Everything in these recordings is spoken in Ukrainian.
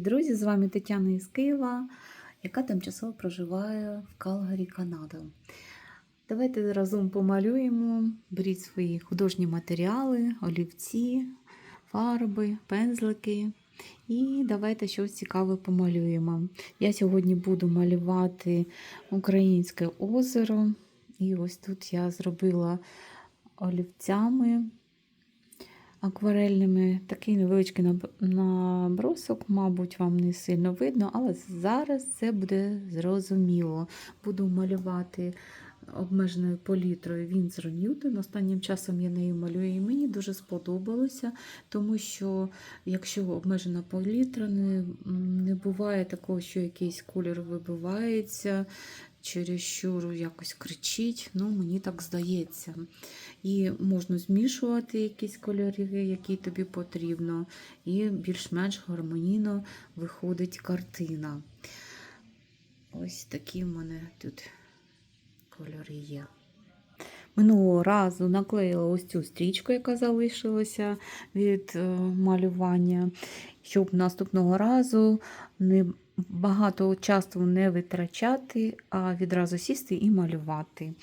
Друзі, з вами Тетяна із Києва, яка тимчасово проживає в Калгарі, Канада. Давайте разом помалюємо, беріть свої художні матеріали, олівці, фарби, пензлики. І давайте щось цікаве помалюємо. Я сьогодні буду малювати українське озеро. І ось тут я зробила олівцями акварельними. Такий невеличкий набросок, мабуть, вам не сильно видно, але зараз це буде зрозуміло. Буду малювати обмеженою палітрою Вінзор Ньютон. Останнім часом я нею малюю, і мені дуже сподобалося, тому що якщо обмежена палітра, не, не буває такого, що якийсь колір вибивається. Чересчур якось кричить, ну мені так здається. І можна змішувати якісь кольори, які тобі потрібно, і більш-менш гармонійно виходить картина. Ось такі в мене тут кольори є. Минулого разу наклеїла ось цю стрічку, яка залишилася від е, малювання, щоб наступного разу не багато часу не витрачати, а відразу сісти і малювати.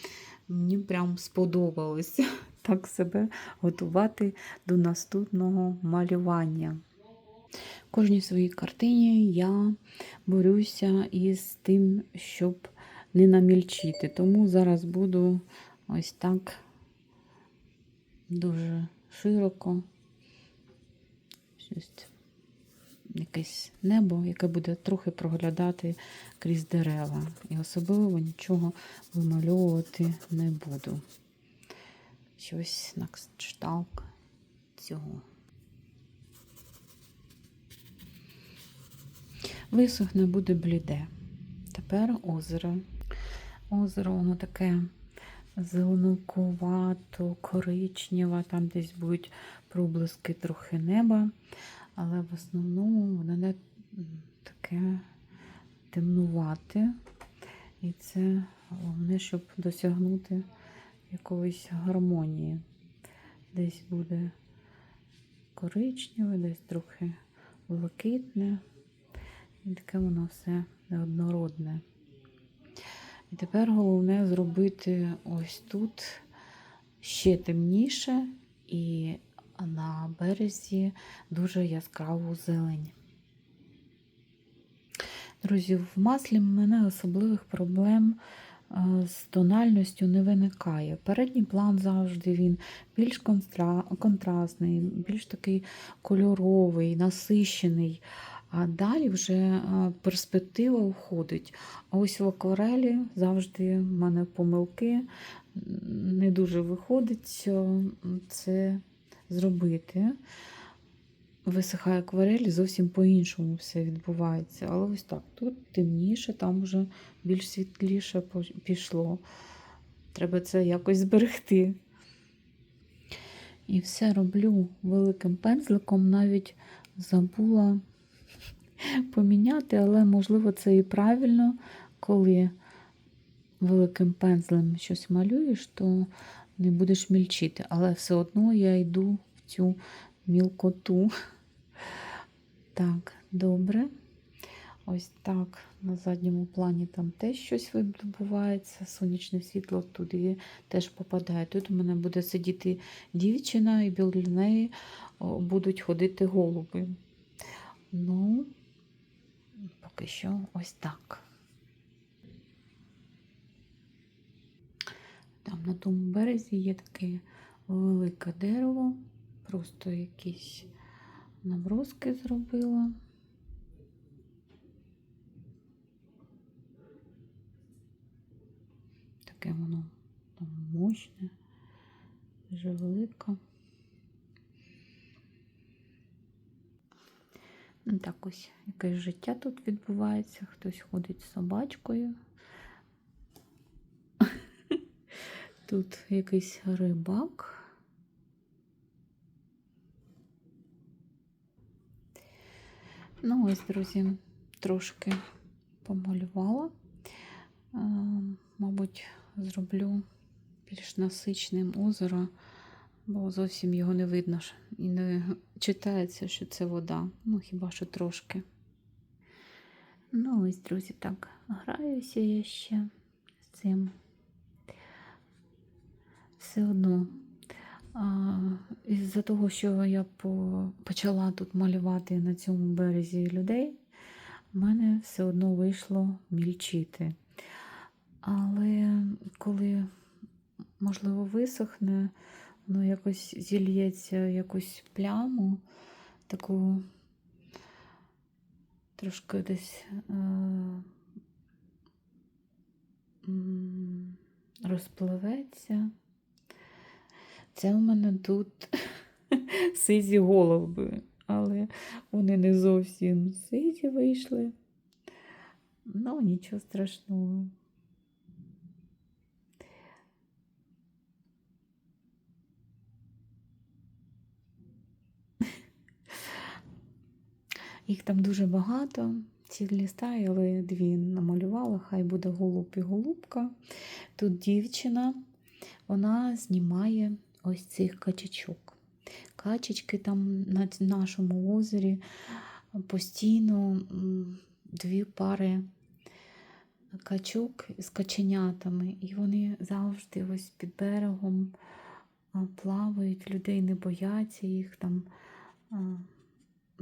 Мені прям сподобалося так себе готувати до наступного малювання. Кожній своїй картині я борюся із тим, щоб не намільчити. Тому зараз буду ось так дуже широко. Щось якесь небо, яке буде трохи проглядати крізь дерева. І особливо нічого вимальовувати не буду. Щось на кшталт цього. Висохне буде бліде. Тепер озеро. Озеро, воно таке зеленкувато, коричневе, там десь будуть проблиски трохи неба, але в основному воно не таке темнувате. І це головне, щоб досягнути якоїсь гармонії. Десь буде коричневе, десь трохи блакитне. І таке воно все неоднородне. І тепер головне зробити ось тут ще темніше і на березі дуже яскраву зелень. Друзі, в маслі в мене особливих проблем е, з тональністю не виникає. Передній план завжди він більш контра- контрастний, більш такий кольоровий, насищений. А далі вже е, перспектива входить. А ось в акварелі завжди в мене помилки, не дуже виходить е, це зробити. Висихає акварель, зовсім по-іншому все відбувається. Але ось так, тут темніше, там вже більш світліше пішло. Треба це якось зберегти. І все роблю великим пензликом, навіть забула поміняти, але, можливо, це і правильно, коли великим пензлем щось малюєш, то не будеш мільчити. Але все одно я йду в цю мілкоту. Так, добре. Ось так. На задньому плані там теж щось відбувається. Сонячне світло туди теж попадає. Тут у мене буде сидіти дівчина, і біля неї будуть ходити голуби. Ну, поки що ось так. Там на тому березі є таке велике дерево, просто якісь наброски зробила. Таке воно там мощне, дуже велике. Ну, Так ось якесь життя тут відбувається. Хтось ходить з собачкою. Тут якийсь рибак. Ну, ось, друзі, трошки помалювала. Мабуть, зроблю більш насичним озеро, бо зовсім його не видно і не читається, що це вода. Ну, хіба що трошки. Ну, ось, друзі, так, граюся я ще з цим. Все одно. Із-за того, що я по, почала тут малювати на цьому березі людей, в мене все одно вийшло мільчити. Але коли, можливо, висохне, воно якось зільється якусь пляму, таку трошки десь е, розпливеться. Це у мене тут сизі голуби, але вони не зовсім сизі вийшли. Ну, нічого страшного. Їх там дуже багато, цілі стаї, але дві намалювала, хай буде голуб і голубка. Тут дівчина, вона знімає ось цих качечок. Качечки там на нашому озері постійно дві пари качок з каченятами, і вони завжди ось під берегом плавають, людей не бояться, їх там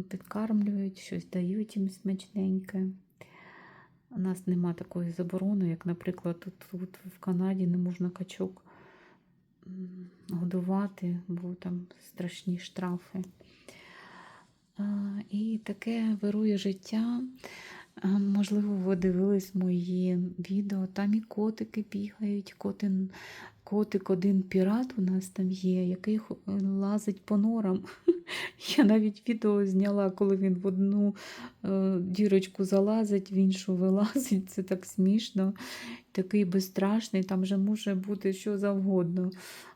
підкармлюють, щось дають їм смачненьке. У нас нема такої заборони, як, наприклад, тут, тут в Канаді не можна качок годувати, бо там страшні штрафи. І таке вирує життя. Можливо, ви дивились мої відео. Там і котики бігають. Котин, котик один пірат у нас там є, який лазить по норам. Я навіть відео зняла, коли він в одну е, дірочку залазить, в іншу вилазить. Це так смішно, такий безстрашний, там же може бути що завгодно.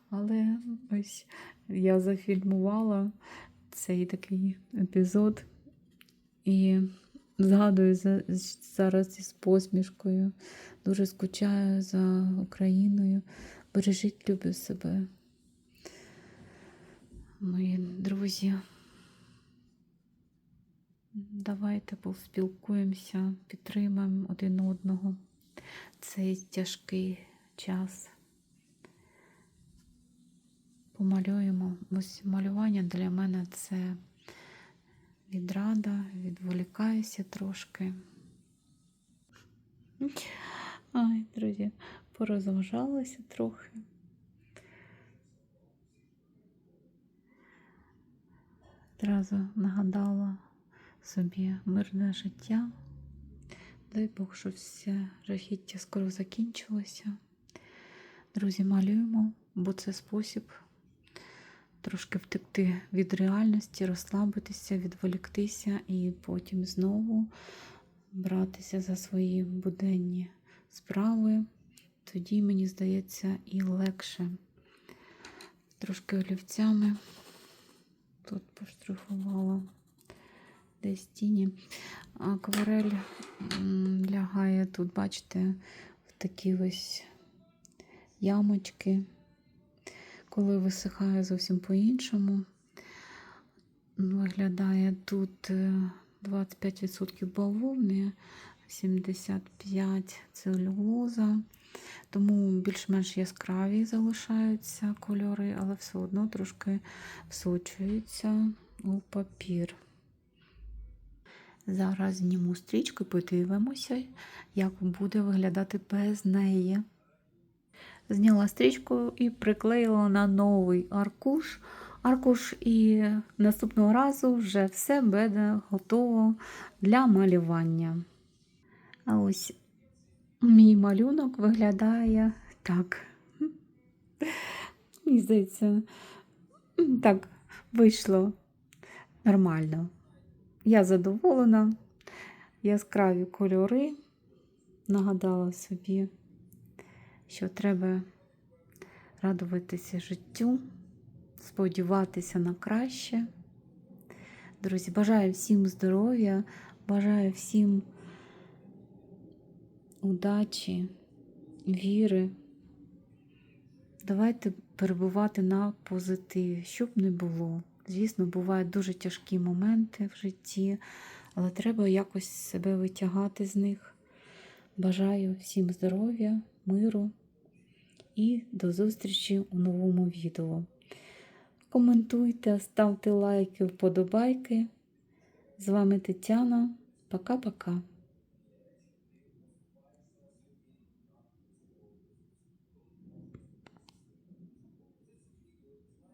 Але ось я зафільмувала цей такий епізод і згадую за, зараз із посмішкою. Дуже скучаю за Україною. Бережіть люблю себе. Мої друзі. Давайте поспілкуємося, підтримаємо один одного цей тяжкий час. Помалюємо. Ось малювання для мене це відрада, відволікаюся трошки. Ай, друзі, порозважалася трохи. Одразу нагадала собі мирне життя. Дай Бог, щоб все жахіття скоро закінчилося. Друзі, малюємо, бо це спосіб трошки втекти від реальності, розслабитися, відволіктися і потім знову братися за свої буденні справи. Тоді, мені здається, і легше. Трошки олівцями тут поштрихувала десь тіні. Акварель лягає тут, бачите, в такі ось ямочки. Коли висихає зовсім по-іншому, виглядає тут е, 25% бавовни, 75% целюлоза. Тому більш-менш яскраві залишаються кольори, але все одно трошки всочуються у папір. Зараз зніму стрічку і подивимося, як буде виглядати без неї. Зняла стрічку і приклеїла на новий аркуш. Аркуш і наступного разу вже все буде готово для малювання. А ось мій малюнок виглядає так. Мені здається, так вийшло нормально. Я задоволена, яскраві кольори. Нагадала собі, що треба радуватися життю, сподіватися на краще. Друзі, бажаю всім здоров'я, бажаю всім удачі, віри. Давайте перебувати на позитиві, щоб не було. Звісно, бувають дуже тяжкі моменти в житті, але треба якось себе витягати з них. Бажаю всім здоров'я, миру і до зустрічі у новому відео. Коментуйте, ставте лайки, вподобайки. З вами Тетяна. Пока-пока.